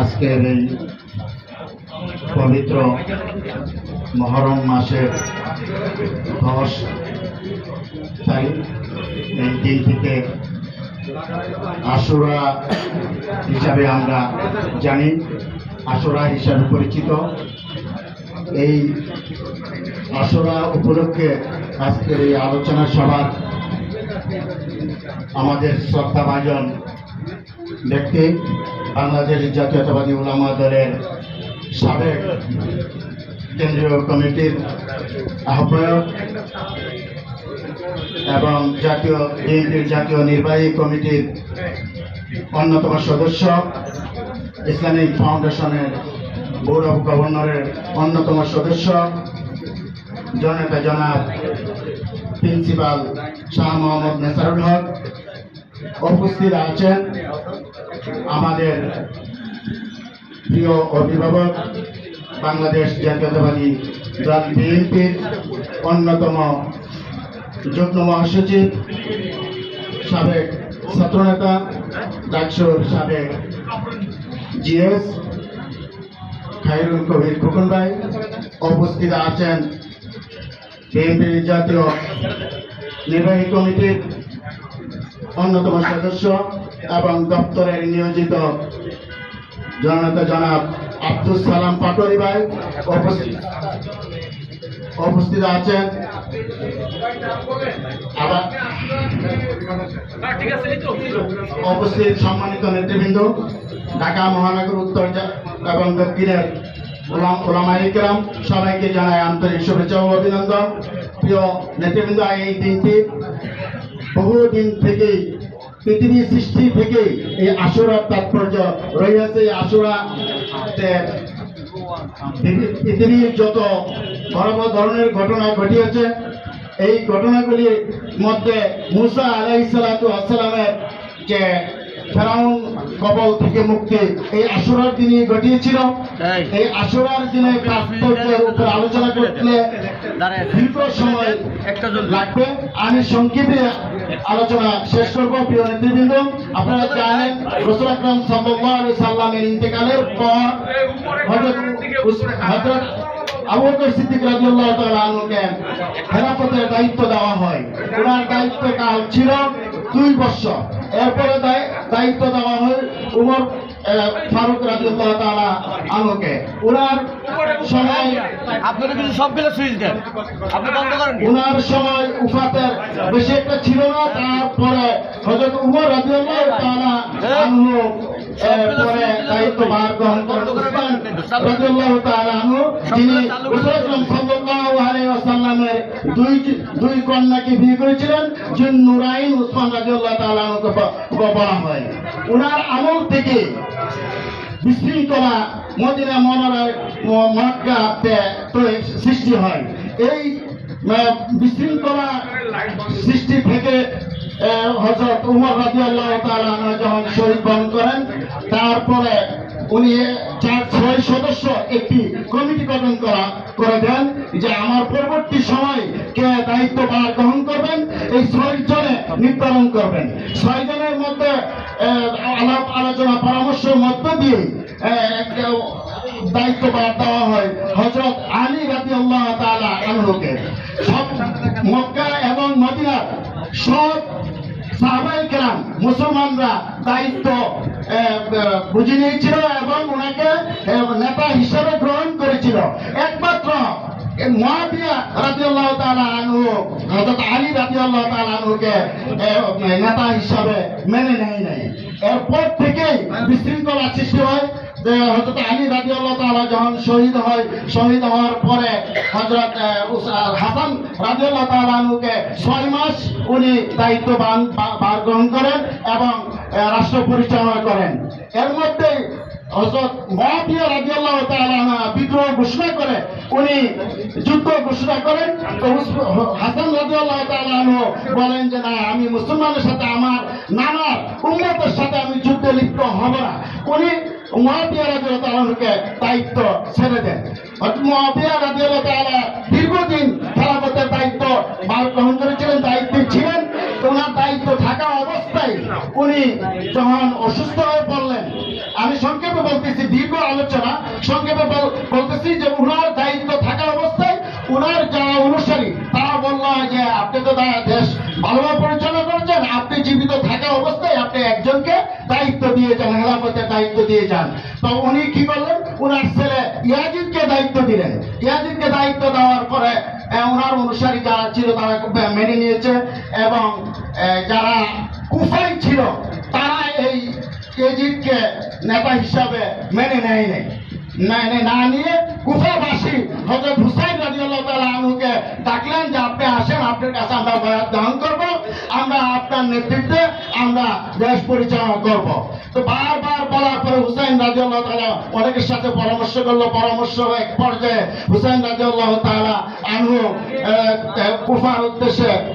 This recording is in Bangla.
আজকের এই পবিত্র মহরম মাসের দশ তারিখ, এই দিন থেকে আশুরা হিসাবে আমরা জানি, আশুরা হিসাবে পরিচিত। এই আশুরা উপলক্ষে আজকের এই আলোচনা সভার আমাদের শ্রদ্ধাভাজন ব্যক্তি, বাংলাদেশ জাতীয়তাবাদী উলামা দলের সাবেক কেন্দ্রীয় কমিটির আহ্বায়ক এবং জাতীয় বিএনপির জাতীয় নির্বাহী কমিটির অন্যতম সদস্য, ইসলামিক ফাউন্ডেশনের বোর্ড অফ গভর্নরের অন্যতম সদস্য জনতা জনাব প্রিন্সিপাল শাহ মোহাম্মদ নেসারুল হক উপস্থিত আছেন আমাদের প্রিয় অভিভাবক বাংলাদেশ জাতীয়তাবাদী দল বিএনপির অন্যতম যুগ্ম মহাসচিব, সাবেক ছাত্রনেতা, ডাকসুর সাবেক জিএস খাইরুল কবির খোকন ভাই উপস্থিত আছেন বিএনপির জাতীয় নির্বাহী কমিটির অন্যতম সদস্য এবং দপ্তরের নিয়োজিত জনতা জনাব আব্দুল সালাম পাটোয়ারি ভাই উপস্থিত। উপস্থিত আছেন। উপস্থিত সম্মানিত নেতৃবৃন্দ, ঢাকা মহানগর উত্তর এবং দক্ষিণের ওলাম- ওলামা ইকরাম সবাইকে জানায় আন্তরিক শুভেচ্ছা ও অভিনন্দন। প্রিয় নেতৃবৃন্দ, এই দিনটি বহুদিন থেকেই পৃথিবী সৃষ্টি থেকে এই আসুরার তাৎপর্য রয়েছে। আসুরা পৃথিবীর যত বড় বড় ধরনের ঘটনা ঘটিয়েছে, এই ঘটনাগুলির মধ্যে মুসা আলাই সালাতু আসসালামের যে ফেরাউন কবল থেকে মুক্তি। এই আসুরার দিনই ঘটিয়েছিল। এই। আসুরার দিনে তাৎপর্যের উপর আলোচনা করতে দীর্ঘ সময় একটা লাগবে। আমি সংক্ষেপে আলোচনা শেষ করব প্রিয় নেতৃবৃন্দ। আপনারা জানেন রসুল আকরাম সাল্লাল্লাহু আলাইহি সাল্লামের ইন্তেকালের পর হযরত উস- হযরত আবু বকর সিদ্দিক রাদিয়াল্লাহু তাআলা আনহুকে খেলাফতের দায়িত্ব দেওয়া হয়। ওনার দায়িত্ব কাল ছিল দুই বছর। এরপরে দায়- দায়িত্ব দেওয়া হয় উমর ফারুক রাদিয়াল্লাহু তাআলা আনহুকে। ওনার সময় আপনারা কিন্তু সবগুলো সুইচ দেন। আপনি বন্ধ করেন। ওনার সময় উফাতের বেশি একটা ছিল না তারপরে উমর আনহু পরে দায়িত্ব ভার গ্রহণ করেন আনহু। সাল্লাল্লাহু আলাইহি দুই দুই কন্যাকে বিয়ে করেছিলেন যিনি নুরাইন উসমান ব- ব- বলা হয়। ওনার আমল থেকে বিশৃঙ্খলা মদিনা মনোরায় মক্কাতে সৃষ্টি হয়। এই বিশৃঙ্খলা সৃষ্টি থেকে আহ, হযরত উমর রাদিয়াল্লাহু তাআলা আনহু যখন শহীদ বরণ করেন তারপরে উনি চার, ছয় সদস্য একটি কমিটি গঠন করা, করে দেন যে আমার পরবর্তী সময় কে দায়িত্ব ভার গ্রহণ করবেন, এই ছয় জনে নির্ধারণ করবেন। ছয় জনের মধ্যে আলাপ আলোচনা পরামর্শের মধ্য দিয়ে দায়িত্বভার দেওয়া হয় হজরত আলী রাজি আল্লাহ তালা আনহুকে। সব মক্কা এবং মদিনার সব সাহাবাই কেরাম, মুসলমানরা দায়িত্ব বুঝে নিয়েছিল এবং ওনাকে আহ, নেতা হিসাবে গ্রহণ করেছিল। একমাত্র শহীদ হওয়ার পরে হাসান ছয় মাস উনি দায়িত্ব গ্রহণ করেন এবং রাষ্ট্র পরিচালনা করেন। এর মধ্যে হযরত মুয়াবিয়া রাদিয়াল্লাহু তাআলা আনহু বিদ্রোহ ঘোষণা করে, উনি যুদ্ধ ঘোষণা করেন। তো হাসান রাদিয়াল্লাহু তাআলা আনহু বলেন যে, না, আমি মুসলমানের সাথে, আমার নানার উম্মতের সাথে আমি যুদ্ধে লিপ্ত হব না। উনি মহাবিয়া রাদিয়াল্লাহু তাআলা দায়িত্ব ছেড়ে দেন। মহাবিয়া রাদিয়াল্লাহু তাআলা দীর্ঘদিন খেলাফতের দায়িত্ব গ্রহণ করেছিলেন, দায়িত্বে অবস্থায় উনি যখন অসুস্থ হয়ে পড়লেন, আমি সংক্ষেপে বলতেছি, দীর্ঘ আলোচনা, সংক্ষেপে বলতেছি যে উনার দায়িত্ব থাকা অবস্থায় উনার যারা অনুসারী, তারা বলল যে আপনি তো দেশ ভালোভাবে পরিচালনা করেছেন, আপনি জীবিত থাকা অবস্থায় আপনি একজনকে দায়িত্ব দিয়ে যান, হেলাফতের দায়িত্ব দিয়ে যান। তো উনি কি করলেন? উনার ছেলে ইয়াজিদকে দায়িত্ব দিলেন। ইয়াজিদকে দায়িত্ব দেওয়ার পরে ওনার অনুসারী যারা ছিল তারা মেনে নিয়েছে এবং যারা ছিল তারা এই ইয়াজিদকে নেতা হিসাবে মেনে নেয় নাই। না- না নিয়ে কুফাবাসী হজরত হুসাইন রাজিউল্লাহ আনহুকে ডাকলেন যে আপনি আসেন আপনার কাছে আমরা বয়াত গ্রহণ করব আমরা আপনার নেতৃত্বে আমরা দেশ পরিচালনা করব। তো বারবার বলার পরে হুসাইন রাজিউল্লাহ তাআলা অনেকের সাথে পরামর্শ করল পরামর্শ এক পর্যায়ে হুসাইন রাজিউল্লাহ আহ, আহ, কুফার উদ্দেশ্যে